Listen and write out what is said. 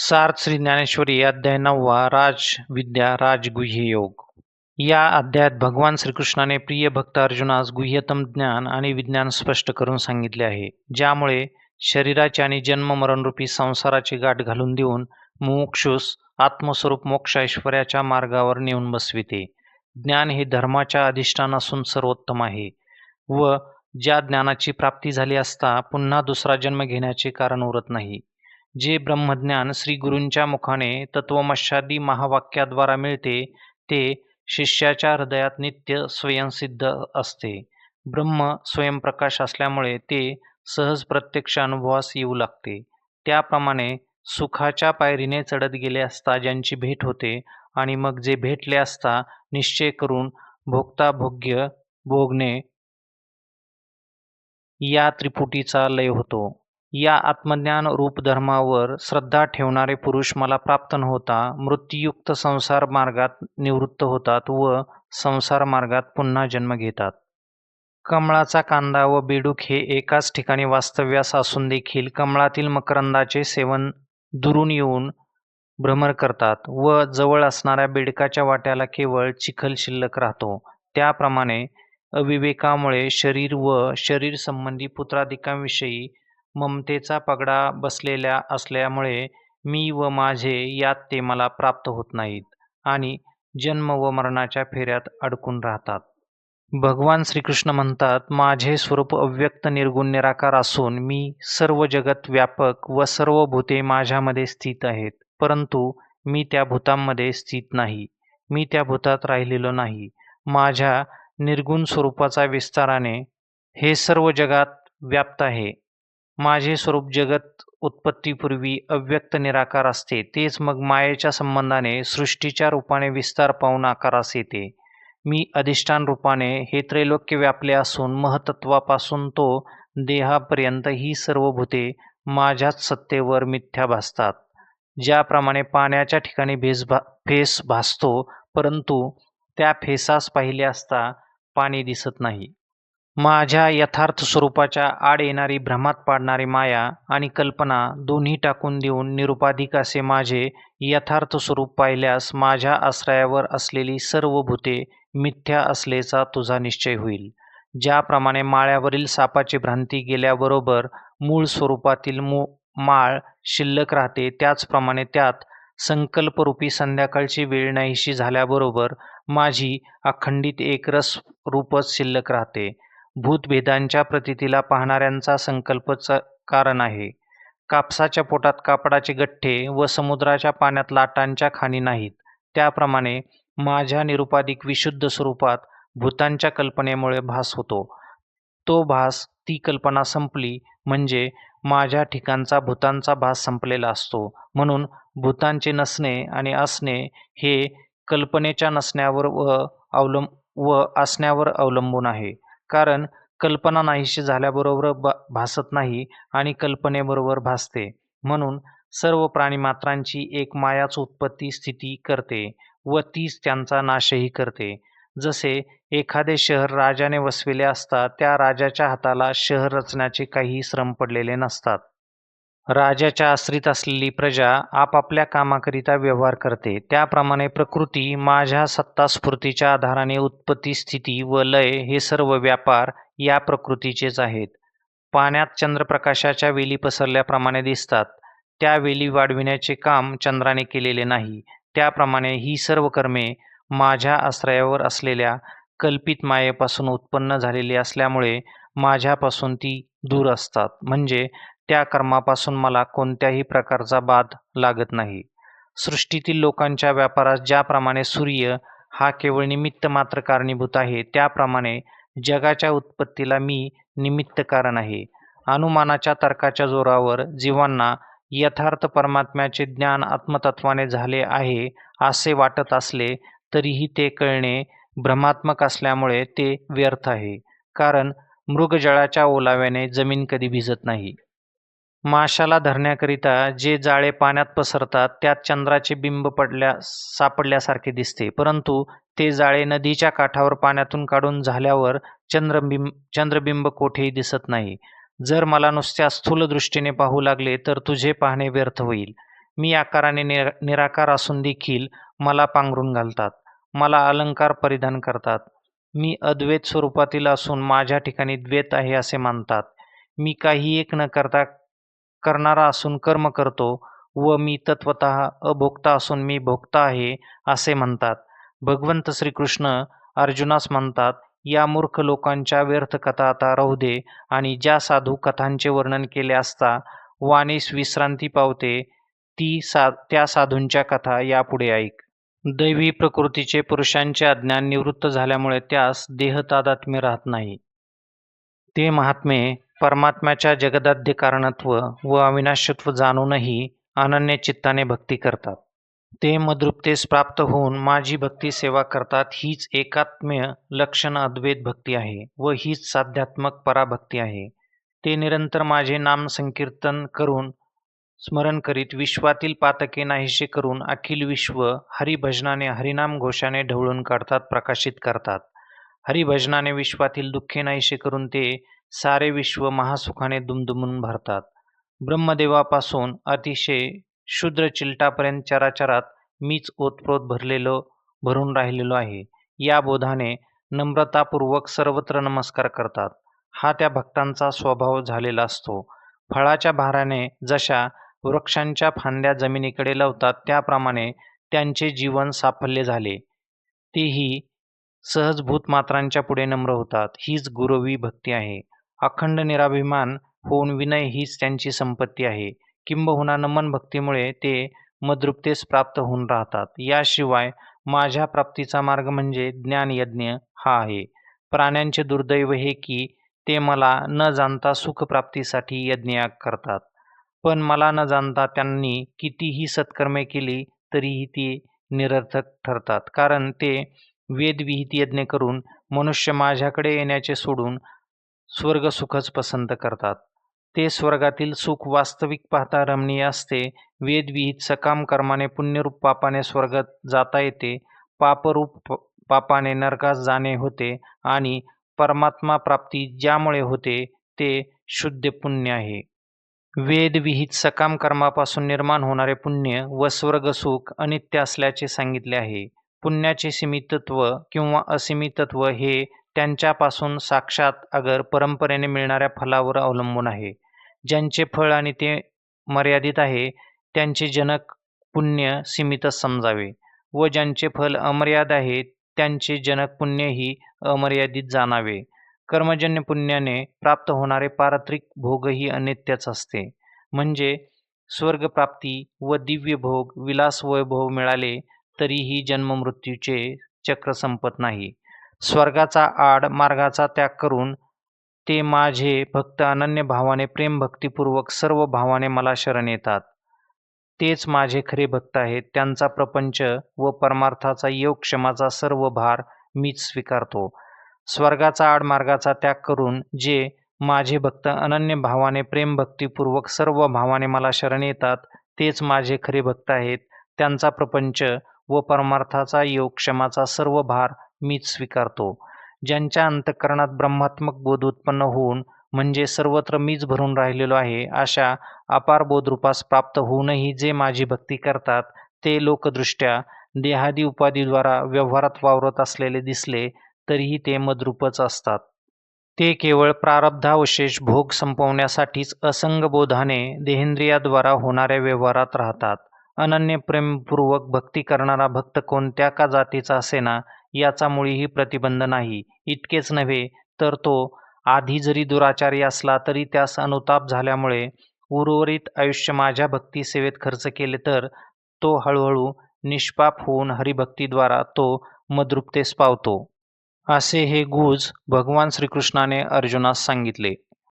सार्थ श्री ज्ञानेश्वरी अध्याय नववा राज विद्या राजगुह्य योग. या अध्यायात भगवान श्रीकृष्णाने प्रिय भक्त अर्जुनास गुह्यतम ज्ञान आणि विज्ञान स्पष्ट करून सांगितले आहे ज्यामुळे शरीराचे आणि जन्म मरणरूपी संसाराची गाठ घालून देऊन मुमुक्षुस आत्मस्वरूप मोक्ष ऐश्वर्याच्या मार्गावर नेऊन बसविते. ज्ञान हे धर्माच्या अधिष्ठान असून सर्वोत्तम आहे व ज्या ज्ञानाची प्राप्ती झाली असता पुन्हा दुसरा जन्म घेण्याचे कारण उरत नाही. जे ब्रह्मज्ञान श्रीगुरूंच्या मुखाने तत्वमशादी महावाक्याद्वारा मिळते ते शिष्याच्या हृदयात नित्य स्वयंसिद्ध असते. ब्रह्म स्वयंप्रकाश असल्यामुळे ते सहज प्रत्यक्ष अनुभवास येऊ लागते. त्याप्रमाणे सुखाच्या पायरीने चढत गेले असता ज्यांची भेट होते आणि मग जे भेटले असता निश्चय करून भोगता भोग्य भोगणे या त्रिपुटीचा लय होतो. या आत्मज्ञान रूप धर्मावर श्रद्धा ठेवणारे पुरुष मला प्राप्त नव्हता. होता मृत्यूयुक्त संसार मार्गात निवृत्त होतात व संसार मार्गात पुन्हा जन्म घेतात. कमळाचा कांदा व बेडूक हे एकाच ठिकाणी वास्तव्यास असून देखील कमळातील मकरंदाचे सेवन दुरून येऊन भ्रमर करतात व जवळ असणाऱ्या बेडकाच्या वाट्याला केवळ चिखल शिल्लक राहतो. त्याप्रमाणे अविवेकामुळे शरीर व शरीर संबंधी पुत्राधिकांविषयी ममतेचा पगडा बसलेल्या असल्यामुळे मी व माझे यात ते मला प्राप्त होत नाहीत आणि जन्म व मरणाच्या फेऱ्यात अडकून राहतात. भगवान श्रीकृष्ण म्हणतात माझे स्वरूप अव्यक्त निर्गुण निराकार असून मी सर्व जगत व्यापक व सर्व भूते माझ्यामध्ये स्थित आहेत परंतु मी त्या भूतांमध्ये स्थित नाही. मी त्या भूतात राहिलेलो नाही. माझ्या निर्गुण स्वरूपाचा विस्ताराने हे सर्व जगात व्याप्त आहे. माझे स्वरूप जगत उत्पत्तीपूर्वी अव्यक्त निराकार असते तेच मग मायेच्या संबंधाने सृष्टीच्या रूपाने विस्तार पाहून आकारास येते. मी अधिष्ठान रूपाने हे त्रैलोक्य व्यापले असून महतत्वापासून तो देहापर्यंत ही सर्व भूते माझ्याच सत्तेवर मिथ्या भासतात. ज्याप्रमाणे पाण्याच्या ठिकाणी भेस भा फेस भासतो परंतु त्या फेसास पाहिले असता पाणी दिसत नाही. माझ्या यथार्थ स्वरूपाच्या आड येणारी भ्रमात पाडणारी माया आणि कल्पना दोन्ही टाकून देऊन निरुपाधिक असे माझे यथार्थ स्वरूप पाहिल्यास माझ्या आश्रयावर असलेली सर्व भूते मिथ्या असल्याचा तुझा निश्चय होईल. ज्याप्रमाणे माळ्यावरील सापाची भ्रांती गेल्याबरोबर मूळ स्वरूपातील मू माळ शिल्लक राहते त्याचप्रमाणे त्यात संकल्परूपी संध्याकाळची वेळ नाहीशी झाल्याबरोबर माझी अखंडित एकरस रूपच शिल्लक राहते. भूतभेदांच्या प्रतीतीला पाहणाऱ्यांचा संकल्पच कारण आहे. कापसाच्या पोटात कापडाचे गठ्ठे व समुद्राच्या पाण्यात लाटांच्या खाणी नाहीत. त्याप्रमाणे माझ्या निरुपाधिक विशुद्ध स्वरूपात भूतांच्या कल्पनेमुळे भास होतो. तो भास ती कल्पना संपली म्हणजे माझ्या ठिकाणचा भूतांचा भास संपलेला असतो. म्हणून भूतांचे नसणे आणि असणे हे कल्पनेच्या नसण्यावर व अवलंब व असण्यावर अवलंबून आहे. कारण कल्पना नाहीशी झाल्याबरोबर ब भासत नाही आणि कल्पनेबरोबर भासते. म्हणून सर्व प्राणीमात्रांची एक मायाच उत्पत्ती स्थिती करते व तीच त्यांचा नाशही करते. जसे एखादे शहर राजाने वसविले असता त्या राजाच्या हाताला शहर रचण्याचे काही श्रम पडलेले नसतात. राजाच्या आश्रित असलेली प्रजा आपापल्या कामाकरिता व्यवहार करते. त्याप्रमाणे प्रकृती माझ्या सत्तास्फूर्तीच्या आधाराने उत्पत्ती स्थिती व लय हे सर्व व्यापार या प्रकृतीचेच आहेत. पाण्यात चंद्रप्रकाशाच्या वेली पसरल्याप्रमाणे दिसतात. त्या वेली वाढविण्याचे काम चंद्राने केलेले नाही. त्याप्रमाणे ही सर्व कर्मे माझ्या आश्रयावर असलेल्या कल्पित मायेपासून उत्पन्न झालेली असल्यामुळे माझ्यापासून ती दूर असतात. म्हणजे त्या कर्मापासून मला कोणत्याही प्रकारचा बाद लागत नाही. सृष्टीतील लोकांच्या व्यापारास ज्याप्रमाणे सूर्य हा केवळ निमित्त मात्र कारणीभूत आहे त्याप्रमाणे जगाच्या उत्पत्तीला मी निमित्त कारण आहे. अनुमानाच्या तर्काच्या जोरावर जीवांना यथार्थ परमात्म्याचे ज्ञान आत्मतत्वाने झाले आहे असे वाटत असले तरीही ते कळणे भ्रमात्मक असल्यामुळे ते व्यर्थ आहे. कारण मृगजळाच्या ओलाव्याने जमीन कधी भिजत नाही. माशाला धरण्याकरिता जे जाळे पाण्यात पसरतात त्यात चंद्राचे बिंब पडल्या सापडल्यासारखे दिसते. परंतु ते जाळे नदीच्या काठावर पाण्यातून काढून झाल्यावर चंद्रबिंब चंद्रबिंब कोठेही दिसत नाही. जर मला नुसत्या स्थूल दृष्टीने पाहू लागले तर तुझे पाहणे व्यर्थ होईल. मी आकाराने निराकार असून देखील मला पांघरून घालतात. मला अलंकार परिधान करतात. मी अद्वैत स्वरूपातील असून माझ्या ठिकाणी द्वैत आहे असे मानतात. मी काही एक न करता करणारा असून कर्म करतो व मी तत्वत अभोक्ता असून मी भोक्ता आहे असे म्हणतात. भगवंत श्रीकृष्ण अर्जुनास म्हणतात या मूर्ख लोकांच्या व्यर्थ कथा आता राहू दे आणि ज्या साधू कथांचे वर्णन केले असता वाणीस विश्रांती पावते ती सा त्या साधूंच्या कथा यापुढे ऐक. दैवी प्रकृतीचे पुरुषांचे अज्ञान निवृत्त झाल्यामुळे त्यास देह तादात्म्य राहत नाही. ते महात्मे परमात्म्याच्या जगदाध्यकारणत्व व अविनाशत्व जाणूनही अनन्य चित्ताने भक्ती करतात. ते मदृप्तेस प्राप्त होऊन माझी भक्ती सेवा करतात हीच एकात्म्य लक्षण अद्वैत भक्ती आहे व हीच साध्यात्मक पराभक्ती आहे. ते निरंतर माझे नाम संकीर्तन करून स्मरण करीत विश्वातील पातके नाहीसे करून अखिल विश्व हरिभजनाने हरिनाम घोषाने ढवळून काढतात प्रकाशित करतात. हरिभजनाने विश्वातील दुःखे नाहीसे करून ते सारे विश्व महासुखाने दुमदुमून भरतात. ब्रह्मदेवापासून अतिशय शूद्र चिलटापर्यंत चराचरात मीच ओतप्रोत भरलेलो भरून राहिलेलो आहे. या बोधाने नम्रतापूर्वक सर्वत्र नमस्कार करतात. हा त्या भक्तांचा स्वभाव झालेला असतो. फळाच्या भाराने जशा वृक्षांच्या फांद्या जमिनीकडे लावतात त्याप्रमाणे त्यांचे जीवन साफल्य झाले. तेही सहजभूत मात्रांच्या पुढे नम्र होतात. हीच गुरवी भक्ती आहे. अखंड निराभिमान होऊन विनय हीच त्यांची संपत्ती आहे. किंबहुना नमन भक्तीमुळे ते मदृप्तेस प्राप्त होऊन राहतात. याशिवाय माझ्या प्राप्तीचा मार्ग म्हणजे ज्ञानयज्ञ हा आहे. प्राण्यांचे दुर्दैव हे की ते मला न जाणता सुखप्राप्तीसाठी यज्ञ करतात. पण मला न जाणता त्यांनी कितीही सत्कर्मे केली तरीही ती निरर्थक ठरतात. कारण ते वेदविहित यज्ञ करून मनुष्य माझ्याकडे येण्याचे सोडून स्वर्गसुखच पसंत करतात. ते स्वर्गातील सुख वास्तविक पाहता रमणीय असते. वेदविहित सकाम कर्माने पुण्यरूप पापाने स्वर्गात जाता येते. पापरूप पापाने नरकास जाणे होते आणि परमात्मा प्राप्ती ज्यामुळे होते ते शुद्ध पुण्य आहे. वेदविहित सकाम कर्मापासून निर्माण होणारे पुण्य व स्वर्गसुख अनित्य असल्याचे सांगितले आहे. पुण्याचे सीमितत्व किंवा असीमितत्व हे त्यांच्यापासून साक्षात अगर परंपरेने मिळणाऱ्या फलावर अवलंबून आहे. ज्यांचे फळ आणि ते मर्यादित आहे त्यांचे जनक पुण्य सीमितच समजावे व ज्यांचे फल अमर्याद आहे त्यांचे जनक पुण्यही अमर्यादित जाणावे. कर्मजन्य पुण्याने प्राप्त होणारे पारत्रिक भोगही अनित्यच असते. म्हणजे स्वर्गप्राप्ती व दिव्य भोग विलास वैभव मिळाले तरीही जन्ममृत्यूचे चक्र संपत नाही. स्वर्गाचा आड मार्गाचा त्याग करून ते माझे भक्त अनन्य भावाने प्रेमभक्तीपूर्वक सर्व भावाने मला शरण येतात. तेच माझे खरे भक्त आहेत. त्यांचा प्रपंच व परमार्थाचा योग क्षमाचा सर्व भार मीच स्वीकारतो. स्वर्गाचा आडमार्गाचा त्याग करून जे माझे भक्त अनन्य भावाने प्रेमभक्तीपूर्वक सर्व भावाने मला शरण येतात तेच माझे खरे भक्त आहेत. त्यांचा प्रपंच व परमार्थाचा योग क्षमाचा सर्व भार मीच स्वीकारतो. ज्यांच्या अंतःकरणात ब्रह्मात्मक बोध उत्पन्न होऊन म्हणजे सर्वत्र मीच भरून राहिलेलो आहे अशा अपार बोधरूपास प्राप्त होऊनही जे माझी भक्ती करतात ते लोकदृष्ट्या देहादी उपाधीद्वारा व्यवहारात वावरत असलेले दिसले तरीही ते मद्रूपच असतात. ते केवळ प्रारब्धावशेष भोग संपवण्यासाठीच असंगबोधाने देहेंद्रियाद्वारा होणाऱ्या व्यवहारात राहतात. अनन्य प्रेमपूर्वक भक्ती करणारा भक्त कोणत्या का जातीचा असेना याचा मुळीही प्रतिबंध नाही. इतकेच नव्हे तर तो आधी जरी दुराचारी असला तरी त्यास अनुताप झाल्यामुळे उर्वरित आयुष्य माझ्या भक्ती सेवेत खर्च केले तर तो हळूहळू निष्पाप होऊन हरिभक्तीद्वारा तो मद्रुपतेस पावतो. असे हे गुज भगवान श्रीकृष्णाने अर्जुनास सांगितले.